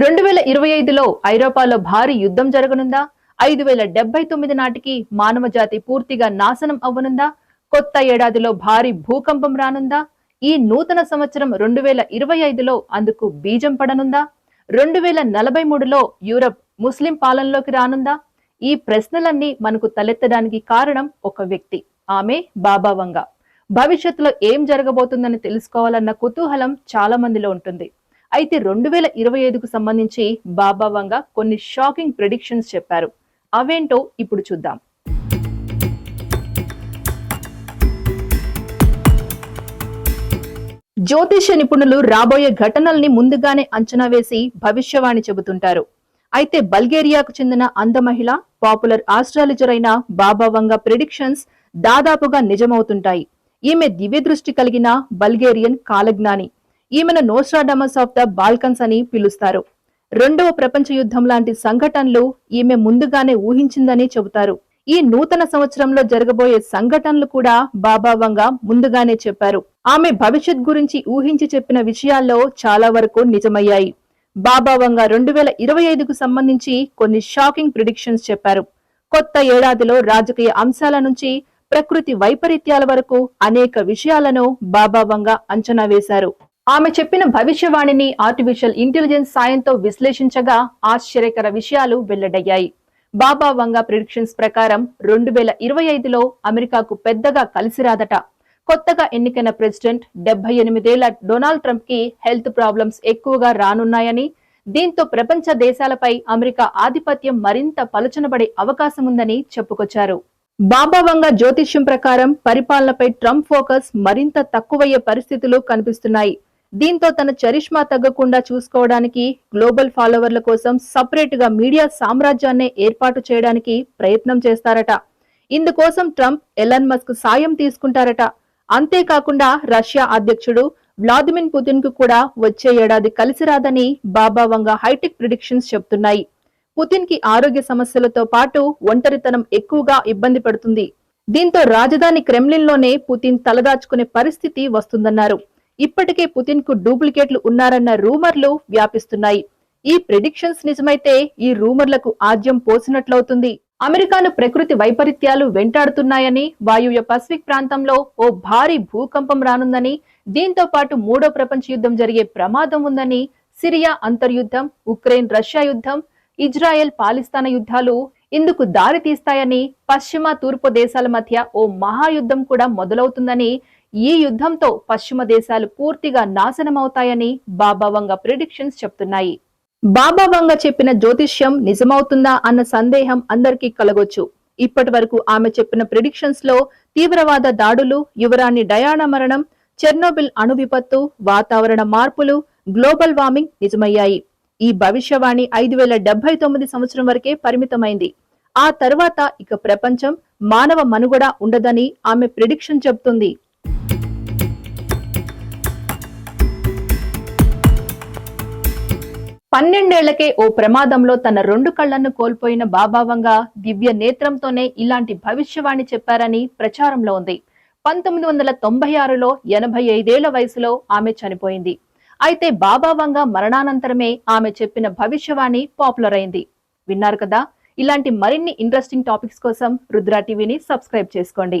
రెండు వేల ఇరవై ఐదులో ఐరోపాలో భారీ యుద్ధం జరగనుందా? ఐదు వేల డెబ్బై తొమ్మిది నాటికి మానవ జాతి పూర్తిగా నాశనం అవ్వనుందా? కొత్త ఏడాదిలో భారీ భూకంపం రానుందా? ఈ నూతన సంవత్సరం రెండు వేల ఇరవై ఐదులో అందుకు బీజం పడనుందా? రెండు వేల నలభై మూడులో యూరప్ ముస్లిం పాలనలోకి రానుందా? ఈ ప్రశ్నలన్నీ మనకు తలెత్తడానికి కారణం ఒక వ్యక్తి ఆమె బాబా వంగ. భవిష్యత్తులో ఏం జరగబోతుందని తెలుసుకోవాలన్న కుతూహలం చాలా మందిలో ఉంటుంది. అయితే రెండు వేల ఇరవై ఐదుకు సంబంధించి బాబా వంగ కొన్ని షాకింగ్ ప్రిడిక్షన్స్ చెప్పారు. అవేంటో ఇప్పుడు చూద్దాం. జ్యోతిష్య నిపుణులు రాబోయే ఘటనల్ని ముందుగానే అంచనా వేసి భవిష్యవాణి చెబుతుంటారు. అయితే బల్గేరియాకు చెందిన అంధ మహిళ పాపులర్ ఆస్ట్రాలజర్ అయిన బాబా వంగ ప్రిడిక్షన్స్ దాదాపుగా నిజమవుతుంటాయి. ఈమె దివ్య దృష్టి కలిగిన బల్గేరియన్ కాలజ్ఞాని. ఈమెను నోస్ట్రాడమస్ ఆఫ్ ద బాల్కన్స్ అని పిలుస్తారు. రెండవ ప్రపంచ యుద్ధం లాంటి సంఘటనలు ఈమె ముందుగానే ఊహించిందని చెబుతారు. ఈ నూతన సంవత్సరంలో జరగబోయే సంఘటనలు కూడా బాబావంగా ముందుగానే చెప్పారు. ఆమె భవిష్యత్ గురించి ఊహించి చెప్పిన విషయాల్లో చాలా వరకు నిజమయ్యాయి. బాబావంగా రెండు వేల ఇరవై ఐదుకు సంబంధించి కొన్ని షాకింగ్ ప్రిడిక్షన్స్ చెప్పారు. కొత్త ఏడాదిలో రాజకీయ అంశాల నుంచి ప్రకృతి వైపరీత్యాల వరకు అనేక విషయాలను బాబావంగా అంచనా వేశారు. ఆమె చెప్పిన భవిష్యవాణిని ఆర్టిఫిషియల్ ఇంటెలిజెన్స్ సాయంతో విశ్లేషించగా ఆశ్చర్యకర విషయాలు వెల్లడయ్యాయి. బాబా వంగ ప్రిడిక్షన్స్ ప్రకారం రెండు వేల ఇరవై ఐదులో అమెరికాకు పెద్దగా కలిసిరాదట కొత్తగా ఎన్నికైన ప్రెసిడెంట్ డెబ్బై ఎనిమిదేళ్ళ డొనాల్డ్ ట్రంప్కి హెల్త్ ప్రాబ్లమ్స్ ఎక్కువగా రానున్నాయని దీంతో ప్రపంచ దేశాలపై అమెరికా ఆధిపత్యం మరింత పలుచనబడే అవకాశం ఉందని చెప్పుకొచ్చారు. బాబా వంగ జ్యోతిష్యం ప్రకారం పరిపాలనపై ట్రంప్ ఫోకస్ మరింత తక్కువయ్యే పరిస్థితులు కనిపిస్తున్నాయి. దీంతో తన చరిష్మా తగ్గకుండా చూసుకోవడానికి గ్లోబల్ ఫాలోవర్ల కోసం సపరేట్గా మీడియా సామ్రాజ్యాన్నే ఏర్పాటు చేయడానికి ప్రయత్నం చేస్తారట. ఇందుకోసం ట్రంప్ ఎలన్ మస్క్ సాయం తీసుకుంటారట. అంతేకాకుండా రష్యా అధ్యక్షుడు వ్లాదిమిర్ పుతిన్కు కూడా వచ్చే ఏడాది కలిసి రాదని బాబా వంగ హైటెక్ ప్రిడిక్షన్స్ చెప్తున్నాయి. పుతిన్కి ఆరోగ్య సమస్యలతో పాటు ఒంటరితనం ఎక్కువగా ఇబ్బంది పడుతుంది. దీంతో రాజధాని క్రెమ్లిన్లోనే పుతిన్ తలదాచుకునే పరిస్థితి వస్తుందన్నారు. ఇప్పటికే పుతిన్కు డూప్లికేట్లు ఉన్నారన్న రూమర్లు వ్యాపిస్తున్నాయి. ఈ ప్రిడిక్షన్స్ నిజమైతే ఈ రూమర్లకు ఆద్యం పోసినట్లవుతుంది. అమెరికాను ప్రకృతి వైపరీత్యాలు వెంటాడుతున్నాయని వాయువ్య పసిఫిక్ ప్రాంతంలో ఓ భారీ భూకంపం రానుందని దీంతో పాటు మూడో ప్రపంచ యుద్ధం జరిగే ప్రమాదం ఉందని సిరియా అంతర్యుద్ధం ఉక్రెయిన్ రష్యా యుద్ధం ఇజ్రాయెల్ పాలిస్తాన్ యుద్ధాలు ఇందుకు దారి తీస్తాయని పశ్చిమ తూర్పు దేశాల మధ్య ఓ మహాయుద్ధం కూడా మొదలవుతుందని ఈ యుద్ధంతో పశ్చిమ దేశాలు పూర్తిగా నాశనమవుతాయని బాబా వంగ ప్రిడిక్షన్స్ చెప్తున్నాయి. బాబా వంగ చెప్పిన జ్యోతిష్యం నిజమవుతుందా అన్న సందేహం అందరికీ కలగొచ్చు. ఇప్పటి వరకు ఆమె చెప్పిన ప్రిడిక్షన్స్లో తీవ్రవాద దాడులు యువరాణి డయానా మరణం చెర్నోబిల్ అణు విపత్తు వాతావరణ మార్పులు గ్లోబల్ వార్మింగ్ నిజమయ్యాయి. ఈ భవిష్యవాణి ఐదు వేల డెబ్బై తొమ్మిది సంవత్సరం వరకే పరిమితమైంది. ఆ తర్వాత ఇక ప్రపంచం మానవ మనుగడ ఉండదని ఆమె ప్రిడిక్షన్ చెబుతుంది. పన్నెండేళ్ళకే ఓ ప్రమాదంలో తన రెండు కళ్ళను కోల్పోయిన బాబావంగా దివ్య నేత్రంతోనే ఇలాంటి భవిష్యవాణి చెప్పారని ప్రచారంలో ఉంది. పంతొమ్మిది వందల తొంభై ఆరులో ఎనభై ఐదేళ్ళ వయసులో ఆమె చనిపోయింది. అయితే బాబావంగా మరణానంతరమే ఆమె చెప్పిన భవిష్యవాణి పాపులర్ అయింది. విన్నారు కదా? ఇలాంటి మరిన్ని ఇంట్రెస్టింగ్ టాపిక్స్ కోసం రుద్రా టీవీని సబ్స్క్రైబ్ చేసుకోండి.